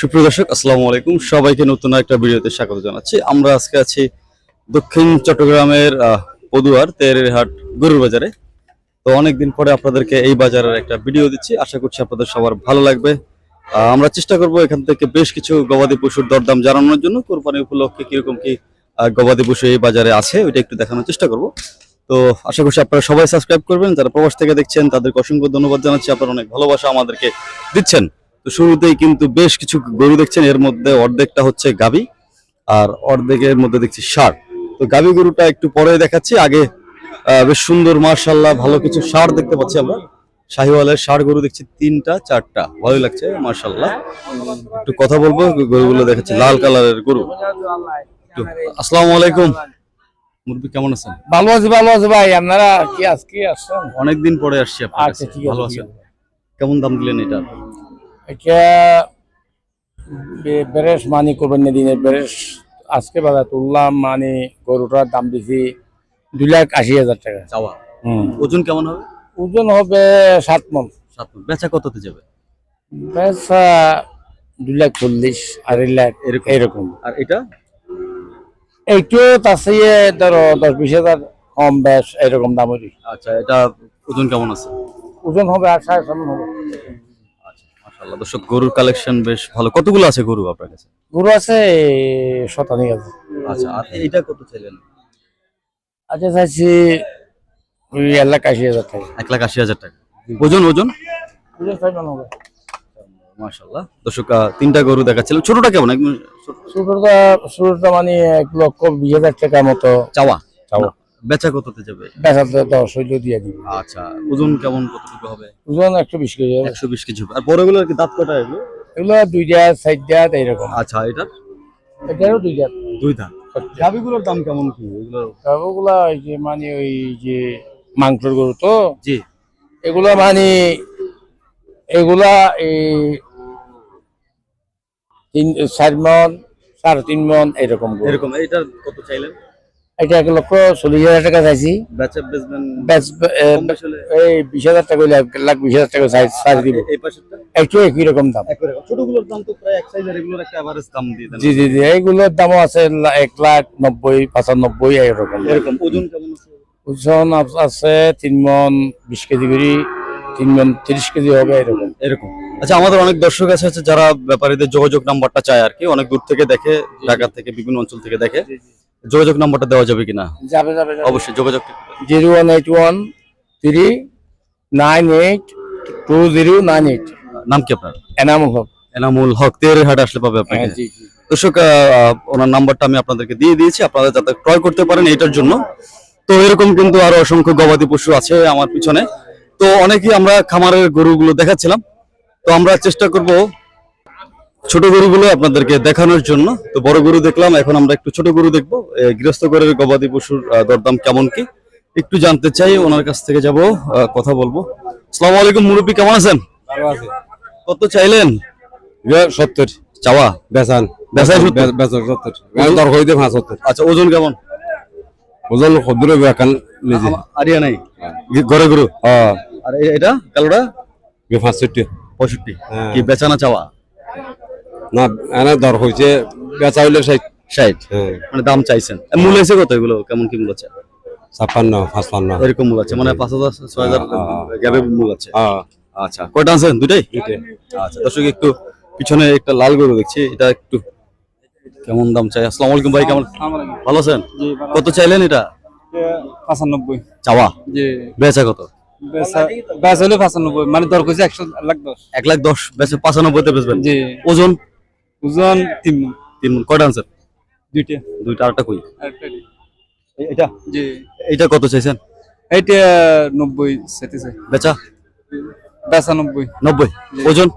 সুপ্রিয় দর্শক, আসসালামু আলাইকুম। সবাইকে নতুন একটা ভিডিওতে স্বাগত জানাচ্ছি। আমরা আজকে আছি দক্ষিণ চট্টগ্রামের পদুয়ার তেরের হাট গরুর বাজারে। তো অনেকদিন পরে আপনাদেরকে এই বাজারের একটা ভিডিও দিচ্ছি। আশা করছি আপনাদের সবার ভালো লাগবে। আমরা চেষ্টা করব এখান থেকে বেশ কিছু গবাদি পশুর দরদাম জানানোর জন্য। কোরবানি উপলক্ষে কীরকম কি গবাদি পশু এই বাজারে আছে, ওইটা একটু দেখানোর চেষ্টা করব। তো আশা করছি আপনারা সবাই সাবস্ক্রাইব করবেন। যারা প্রবাস থেকে দেখছেন, তাদেরকে অসংখ্য ধন্যবাদ জানাচ্ছি। আপনারা অনেক ভালোবাসা আমাদেরকে দিচ্ছেন। তো শুরুতেই কিন্তু বেশ কিছু গরু দেখছেন এর মধ্যে অর্ধেকটা হচ্ছে গাবি আর অর্ধেকের মধ্যে দেখছি ষাঁড়। তো গাবি গরুটা একটু পরে দেখাচ্ছি আগে বেশ সুন্দর মার্শাল্লাহ ভালো কিছু ষাঁড় দেখতে পাচ্ছি আমরা। শাহিওয়ালের ষাঁড় গরু দেখছি তিনটা চারটা ভালোই লাগছে মার্শাল্লাহ একটু কথা বলব গরুগুলো দেখাচ্ছি লাল কালারের গরু। একটু আসসালামু আলাইকুম। মুরবি কেমন আছেন? ভালো আছে ভালো আছে ভাই আপনারা কি আজকে আসছেন? অনেকদিন পরে আসছি আপনার আচ্ছা ভালো আছেন। কেমন দাম দিলেন এটা এটা বেরেস মানি করবেন না দিনে বেরেস আজকে বাজার তুললাম মানে গরুটার দাম দিছি দুই লাখ আশি হাজার টাকা। চাওয়া। ওজন কেমন হবে? ওজন হবে সাত মন। সাত মণ। বেচা কততে যাবে? বেচা দুই লাখ চল্লিশ আড়াই লাখ এরকম। এরকম। আর এটা? এইটো তাছে ধরো দশ বিশ হাজার কম বেশ এরকম দামেরই আচ্ছা এটা ওজন কেমন আছে? ওজন হবে আর সাড়ে সাত মণ হবে। মাশাআল্লাহ দর্শক গরুর কালেকশন বেশ ভালো। কতগুলো আছে গরু আপনার কাছে? গরু আছে শতাধিক আছে আচ্ছা আর এইটা কত চাইলেন? আচ্ছা চাইছি ওই এক লাখ আশি হাজার টাকা। এক লাখ আশি হাজার টাকা। ওজন ওজন? মাশাআল্লাহ। দর্শক তিনটা গরু দেখাচ্ছিলাম। ছোটটা কেমন? একদম ছোট। শুরুটা শুরুটা মানে এক লক্ষ বিশ হাজার টাকা মতো। চাওয়া? চাওয়া। বেচা কততে যাবে? বেচাতে দশ হইল দিয়ে দিব। আচ্ছা ওজন কেমন কতটুকু হবে? ওজন একশো বিশ কেজি হবে। একশো বিশ কেজি হবে। আর বড়গুলো কি দাঁত কটা এগুলো? এগুলো দুইটা চারটা এইরকম। আচ্ছা এটা এটারও দুইটা দুই দাঁত। গাভিগুলোর দাম কেমন কি? এগুলো? ওগুলা ওই যে মানে ওই যে মাংসের গরু তো জি। এগুলা মানে এগুলা এই তিন চার মন সাড়ে তিন মন এরকম এরকম এইটার কত চাইলেন? এটা এক লক্ষ চল্লিশ হাজার টাকা চাইছি। এই বিশ হাজার টাকা লাখ বিশ হাজার টাকা সাইজ দিব। একটু একই রকম দাম। ছোটগুলোর দাম তো প্রায় এক সাইজ এগুলোর একটা এভারেজ দাম দিয়ে জি জি জি। এইগুলোর দামও আছে এক লাখ নব্বই পঁচানব্বই এরকম এরকম ওজন কেমন আছে? ওজন আছে তিন মন বিশ কেজি করে তিন মন তিরিশ কেজি হবে এরকম এরকম আচ্ছা আমাদের অনেক দর্শক আছে আছে যারা ব্যাপারীদের যোগাযোগ নাম্বারটা চায় আর কি অনেক দূর থেকে দেখে ঢাকা থেকে বিভিন্ন অঞ্চল থেকে দেখে। যোগাযোগ নাম্বারটা দেওয়া যাবে কিনা? যাবে যাবে অবশ্যই যোগাযোগ zero one eight one three nine eight two zero nine eight. নাম কি আপনার? এনামুল হক। এনামুল হক তেরের হাট আসলে পাবে আপনাকে। জি দর্শক ওনার নাম্বারটা আমি আপনাদেরকে দিয়ে দিয়েছি আপনারা যাতে ক্রয় করতে পারেন এটার জন্য। তো এরকম কিন্তু আরও অসংখ্য গবাদি পশু আছে আমার পিছনে। তো অনেকেই আমরা খামারের গরুগুলো দেখাচ্ছিলাম। তো আমরা চেষ্টা করব ছোট গরুগুলো আপনাদেরকে দেখানোর জন্য। তো বড় গরু দেখলাম এখন আমরা একটু ছোট গরু দেখব। গৃহস্থ ঘরের গবাদি পশুর দরদাম কেমন কি? একটু জানতে চাই ওনার কাছ থেকে যাব কথা বলব। আসসালামু আলাইকুম মুরব্বী কেমন আছেন? কত চাইলেন? সত্তর। চাওয়া? সত্তর? দর পাঁচ সত্তর। আচ্ছা ওজন কেমন? ওজন ক্ষুদ্র বেকান নিজে। আরিয়া নাই? ঘরে গরু? হ্যাঁ। আর এটা কালোটা? পঁয়ষট্টি। হ্যাঁ। কি বেচানা চাওয়া? না এনে দর হয়েছে বেচা হইলে ষাট ষাট হ্যাঁ। মানে দাম চাইছেন। মূল এসে কত এগুলো? কেমন কি মূল আছে? ছাপ্পান্ন পাঁচপান্ন। এরকম মূল আছে। মানে পাঁচ হাজার ছয় হাজার হ্যাঁ। গ্যাবে মূল আছে। হ্যাঁ। আচ্ছা কয়টা আছেন দুটাই আচ্ছা দর্শক একটু পিছনে একটা লাল গরু দেখছি। এটা একটু কেমন দাম চাই? আসসালামু আলাইকুম ভাই কেমন? ভালো আছেন? কত চাইলেন এটা? পঁচানব্বই। চাওয়া? জি। বেচা কত? ব্যাস হলে পঁচানব্বই। মানে দর করছে একশো লাখ দশ। এক লাখ দশ বেচে পাঁচানব্বইতে বেচবেন? জি। ওজন? ওজন তিন মণ। তিন মণ। কয়টা আনছেন দুইটা। দুইটা আরেকটা কই? এটা জি। এইটা কত চাইছেন? এইটা নব্বই সেটিছে বেচা? পঁচানব্বই নব্বই। ওজন?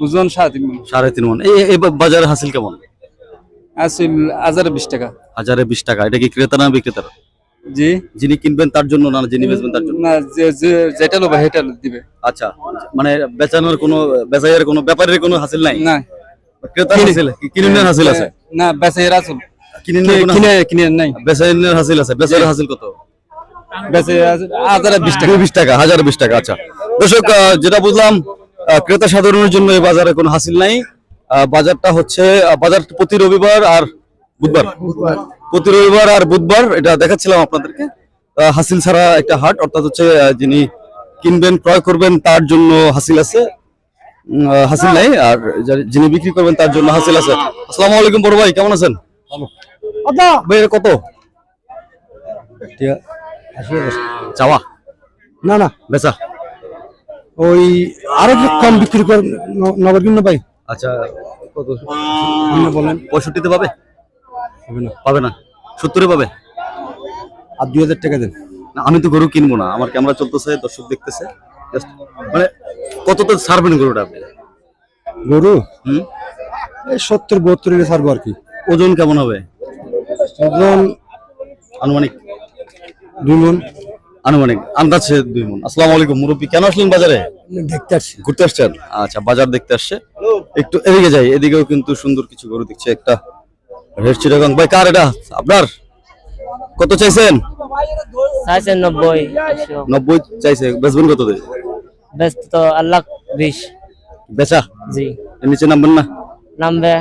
ওজন সাড়ে তিন মণ। সাড়ে তিন মন। এই বাজারে হাসিল কেমন? আসিল হাজারে বিশ টাকা। হাজারে বিশ টাকা। এটা কি ক্রেতা না বিক্রেতা? জি। যিনি কিনবেন তার জন্য না যিনি বেচবেন তার জন্য? না যে- যে- যেটা লোবা সেটা দিবে। আচ্ছা। মানে বেচানোর কোনো বেচাইয়ের কোনো ব্যাপারের কোনো হাসিল নাই? না ক্রেতার হাসিল হাসিল আছে? না আসল কিনে কিনে নাই। হাসিল আছে। বেচাইয়ের হাসিল কত? আচ্ছা। দর্শক যেটা বুঝলাম ক্রেতা সাধারণের জন্য এই বাজারে কোনো হাসিল নাই। বাজারটা হচ্ছে বাজার প্রতি রবিবার আর বুধবার। প্রতি রবিবার আর বুধবার এটা দেখাচ্ছিলাম আপনাদেরকে। হাসিল ছাড়া একটা হাট অর্থাৎ হচ্ছে যিনি কিনবেন ক্রয় করবেন তার জন্য হাসিল আছে। হাসিল নাই আর যিনি বিক্রি করবেন তার জন্য হাসিল আছে। আসসালামু আলাইকুম বড় ভাই কেমন আছেন? ভাই কত? চাওয়া? না না। বেচা? ওই আরও একটু কম বিক্রি কর ন- নগদ কিনো ভাই। আচ্ছা কত? আপনি বলেন। পঁয়ষট্টিতে পাবে? হবে না। পাবে না। সত্তরে পাবে? আর দুই হাজার টাকা দেন। না আমি তো গরু কিনবো না আমার ক্যামেরা চলতেছে দর্শক দেখতেছে। Just মানে কত তো ছাড়বেন গরুটা আপনি? গরু? হুম? এই সত্তর বহত্তর এর ছাড়বো আর কি। ওজন কেমন হবে? ওজন আনুমানিক? দুই মন। আনুমানিক। আন্দাজে দুই মন। আসসালামু আলাইকুম মুরব্বী কেন আসলেন বাজারে? দেখতে আসছি। ঘুরতে আসছেন? আচ্ছা বাজার দেখতে আসছে। একটু এদিকে যাই এদিকেও কিন্তু সুন্দর কিছু গরু দেখছে একটা রেড চিটাগং। ভাই কার এটা? আপনার? কত চাইছেন? চাইছেন নব্বই। নব্বই চাইছে বেচবেন কত দিয়ে? ব্যস্ত তো আল্লাহ বিশ বেচা? জি। এর নিচে নামবেন না? নামবে।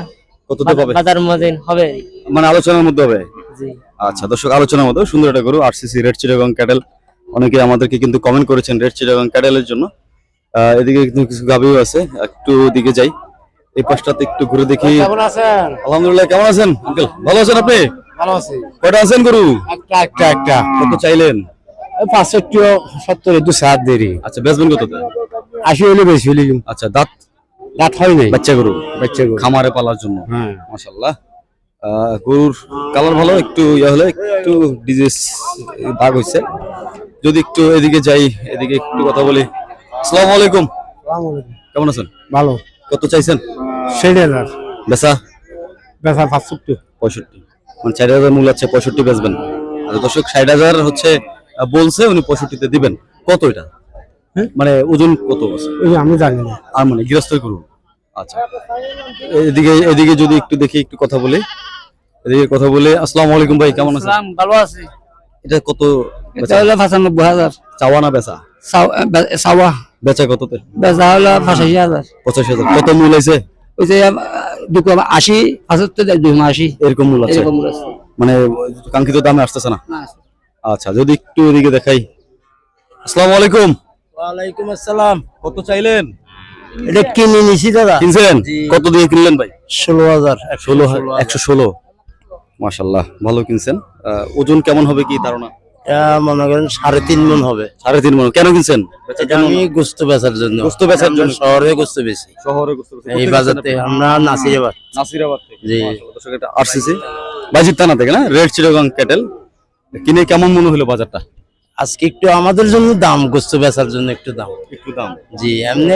পাবে বাজার মদিন হবে। মানে আলোচনার মধ্যে হবে? জি। আচ্ছা দর্শক আলোচনার মতো সুন্দর একটা গরু আরসিসি রেড চিটাগং ক্যাটেল অনেকে আমাদেরকে কিন্তু কমেন্ট করেছেন রেড চিটাগং ক্যাটেলের জন্য। আহ, এদিকে কিন্তু কিছু গাভিও আছে। একটু দিকে যাই। এই পাশটাতে একটু ঘুরে দেখি। কেমন আছেন? আলহামদুলিল্লাহ কেমন আছেন? আঙ্কেল ভালো আছেন আপনি? ভালো আছি। কয়টা আছেন গরু? একটা একটা একটা। কত চাইলেন? সত্তর দু সাত দেরি আচ্ছা বেচবেন কত আশি হলে বেশি হলে আচ্ছা দাঁত? রাত হয় নাই। বাচ্চা গরু? বাচ্চা গরু। খামারে পালার জন্য? হ্যাঁ। মাশাল্লাহ গরুর কালার ভালো একটু ইয়া হলে একটু ডিজিজ দাগ হয়েছে যদি একটু এদিকে যাই এদিকে একটু কথা বলি। আসসালামু আলাইকুম। কেমন আছেন? ভালো। কত চাইছেন? ষাট হাজার। বেচা? বেচা পাঁচষট্টি পঁয়ষট্টি। মানে চার হাজার মূল আছে পঁয়ষট্টি বেচবেন। আর দর্শক ষাট হাজার হচ্ছে বলছে উনি পঁয়ষট্টিতে দিবেন। কত এটা? হ্যাঁ? মানে ওজন কত আছে? আমি জানি না। আর মানে গৃহস্থ করুন। আচ্ছা। এদিকে এদিকে যদি একটু দেখি একটু কথা বলি। এদিকে কথা বলে। আসসালামু আলাইকুম ভাই কেমন আছেন? ভালো আছি। এটা কত এটা হলো পঁচানব্বই হাজার। চাওয়া না বেচা? সাওয়া বেচা কততে? বেচা হলো পঁচাশি হাজার। পঁচাশি হাজার। কত মূল আছে? ওই যে দুটো আশি পঁচাত্তর দুই আশি। এরকম মূল আছে? এরকম আছে। মানে কাঙ্ক্ষিত দামে আসতেছে না? না, আচ্ছা যদি একটু এদিকে দেখাই। আসসালামু আলাইকুম। ওয়ালাইকুম আসসালাম। কত চাইলেন? এটা কিনে নিছি দাদা। কিনছেন? কত দিয়ে কিনলেন ভাই? ষোলো হাজার ষোলো একশো ষোলো। মাশাল্লাহ ভালো কিনছেন। ওজন কেমন হবে কি ধারণা? মনে করেন সাড়ে তিন মন হবে। সাড়ে তিন মন। কেন কিনছেন? আমি গোস্ত বেচার জন্য। গোস্ত বেচার জন্য। শহরে গোস্ত বেশি শহরে এই বাজারতে আমরা নাসিরাবাদ। নাসিরাবাদ জি। দর্শক এটা আরসিসি বাজির থানা থেকে না? রেড চিটাগং ক্যাটেল কিনে কেমন মনে হলো বাজারটা? আজকে একটু আমাদের জন্য দাম গোস্ত বেচার জন্য একটু দাম। একটু দাম। জি এমনি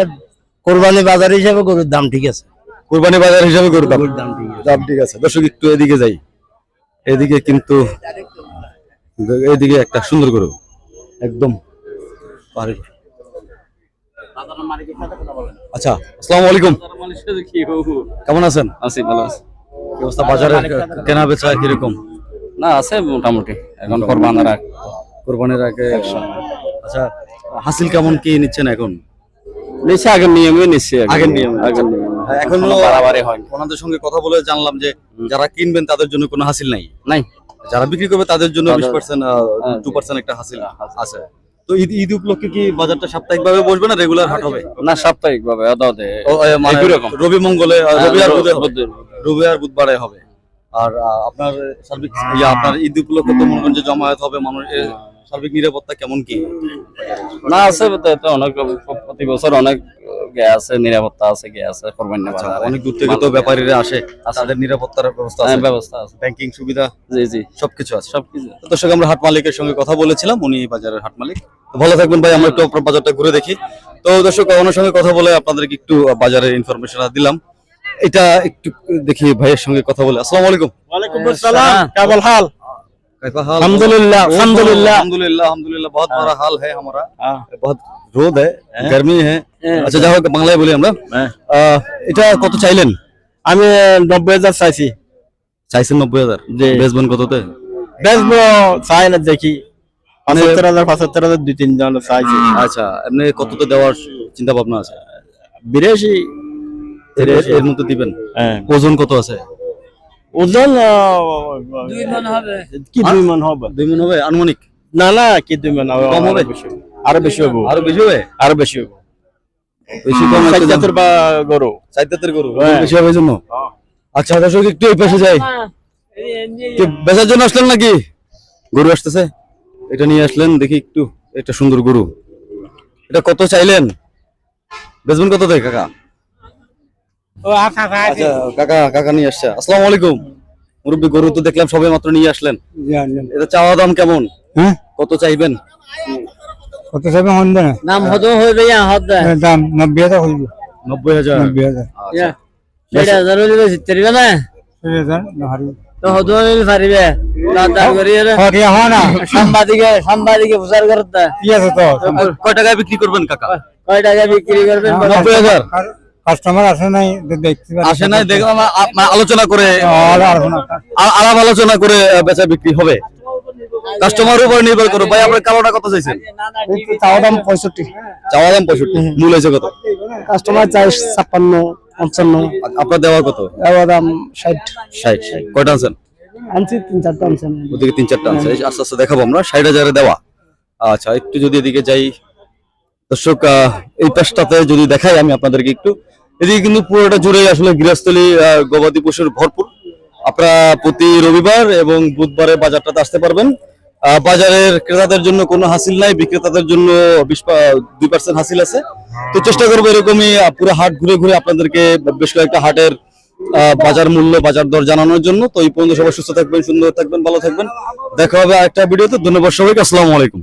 কোরবানি বাজার হিসাবে গরুর দাম ঠিক আছে। কুরবানি বাজার হিসাবে গরু দাম। গরুর দাম ঠিক আছে। দাম ঠিক আছে। দর্শক একটু এদিকে যাই। এদিকে কিন্তু এদিকে একটা সুন্দর গরু। একদম গরু। আচ্ছা আসসালামু আলাইকুম। কেমন আছেন? আছি ভালো আছি। অবস্থা বাজারে কেনা বেচা কীরকম? না আছে মোটামুটি। এখন কোরবানের আগ। কোরবানির আগে আচ্ছা হাসিল কেমন কি নিচ্ছেন এখন? নিচে আগের নিয়মে নিচ্ছি আগের নিয়মে। আগের নিয়মে। এখনও এখনও বাড়াবাড়ি হয় ওনাদের সঙ্গে কথা বলে জানলাম যে যারা কিনবেন তাদের জন্য কোনো হাসিল নাই? নাই। যারা বিক্রি করবে তাদের জন্য বিশ পার্সেন্ট হ্যাঁ, টু পার্সেন্ট একটা হাসিল আছে। তো ঈদ ঈদ উপলক্ষে কি বাজারটা সাপ্তাহিক ভাবে বসবে না রেগুলার হাট হবে? না সাপ্তাহিক ভাবে মানে রবি মঙ্গলে রবি আর। বুধে। রবি আর বুধবারে হবে। আর আপনার সার্বিক ইয়া আপনার ঈদ উপলক্ষে তো মনে যে জমায়েত হবে মানুষ সার্বিক নিরাপত্তা কেমন কি? না আছে অনেক প্রতি বছর অনেক আছে নিরাপত্তা আছে আচ্ছা, অনেক দূর থেকে তো ব্যাপারীরা আসে তাদের নিরাপত্তার ব্যবস্থা হ্যাঁ, আছে। ব্যবস্থা আছে। ব্যাংকিং সুবিধা জি জি। সবকিছু আছে। সবকিছু দর্শক আমরা হাট মালিকের সঙ্গে কথা বলেছিলাম উনি বাজারের হাট মালিক। তো ভালো থাকবেন ভাই আমরা একটু বাজারটা ঘুরে দেখি। তো দর্শক ওনার সঙ্গে কথা বলে আপনাদেরকে একটু বাজারের ইনফরমেশন দিলাম। এটা একটু দেখি ভাইয়ের সঙ্গে কথা বলে আসসালামু আলাইকুম ওয়ালাইকুম আসসালাম কেবল হাল कैसा हाल अल्हम्दुलिल्लाह, बहुत- अल्हम्दुलिल्लाह। अल्हम्दुलिल्लाह अल्हम्दुलिल्लाह बहुत बड़ा हाल है हमारा बहुत রোদ है गर्मी है আচ্ছা যাই হোক বাংলায় বলি আমরা আহ, এটা কত চাইলেন আমি নব্বই হাজার চাইছি চাইছেন নব্বই হাজার জি। বেচবেন কততে বেচবো চাই না দেখি পঁচাত্তর হাজার পঁচাত্তর হাজার দুই তিন জন চাইছি আচ্ছা এমনি কততে দেওয়ার চিন্তা ভাবনা আছে বিরাশি এর- এর মধ্যে দিবেন? হ্যাঁ। ওজন কত আছে? ওজন কি দুই মন হবে? দুই মন হবে? আনুমানিক? না না কি দুই মন হবে? কম হবে? আরও বেশি হবে। আরও বেশি হবে। আরও বেশি হবে? বেশি কম একটু বা গরু? গরু? হ্যাঁ। বেশি হবে এই জন্য? আচ্ছা দর্শক একটু এই পাশে যাই। বেচার জন্য আসলেন নাকি? গরু আসতেছে? এটা নিয়ে আসলেন দেখি একটু। এটা সুন্দর গরু। এটা কত চাইলেন? বেচবেন কত দেয় কাকা? আচ্ছা কাকা কাকা নিয়ে আসছে। আসসালামু আলাইকুম। মুরব্বী গরু তো দেখলাম সবে মাত্র নিয়ে আসলেন। এটা চাওয়া দাম কেমন? হ্যাঁ? কত চাইবেন? কত চাইবে হন না। নাম হতো হইবে ইয়া হদ দাম নব্বই হাজার হইব। নব্বই হাজার? নব্বই হাজার। আচ্ছা। ষাট হাজার হইলে বেশি তরিবে না? ছয় হাজার নহারি তো হতো হইলে পারিবে। দাদা করি হরিয়া হয় না। সাংবাদিকে সাংবাদিকে প্রচার করতে। কি আছে তো। কয় টাকায় বিক্রি করবেন কাকা? কয় টাকা বিক্রি করবেন? নব্বই হাজার? কাস্টমার আসে নাই দেখতে আসে নাই দেখলাম আ- আলোচনা করে আলাপ আলোচনা করে বেচা বিক্রি হবে। কাস্টমারের উপর নির্ভর করে ভাই আপনার কালোটা কত চাইছেন? চাওয়া দাম পঁয়ষট্টি। চাওয়া দাম পঁয়ষট্টি। মূল হয়েছে কত? কাস্টমার চাই ছাপ্পান্ন পঞ্চান্ন। আপনার দেওয়া কত? চাওয়া দাম ষাট। ষাট কয়টা আনছেন? আনছি তিন চারটা আনছি ওদিকে তিন চারটা আছে আস্তে আস্তে দেখাবো আমরা। ষাট হাজারে দেওয়া। আচ্ছা একটু যদি এদিকে যাই। দর্শক এই পাশটাতে যদি দেখাই আমি আপনাদেরকে একটু এদিকে কিন্তু পুরোটা জুড়ে আসলে গৃহস্থলী গবাদি পশুর ভরপুর। আপনারা প্রতি রবিবার এবং বুধবারে বাজারটাতে আসতে পারবেন। বাজারের ক্রেতাদের জন্য কোনো হাসিল নাই, বিক্রেতাদের জন্য দুই পার্সেন্ট হাসিল আছে। তো চেষ্টা করব এরকমই পুরো হাট ঘুরে ঘুরে আপনাদেরকে বেশ কয়েকটা হাটের বাজার মূল্য, বাজার দর জানানোর জন্য। তো এই পর্যন্ত সবাই সুস্থ থাকবেন, সুন্দর থাকবেন, ভালো থাকবেন। দেখা হবে আরেকটা ভিডিওতে। ধন্যবাদ সবাইকে, আসসালামু আলাইকুম।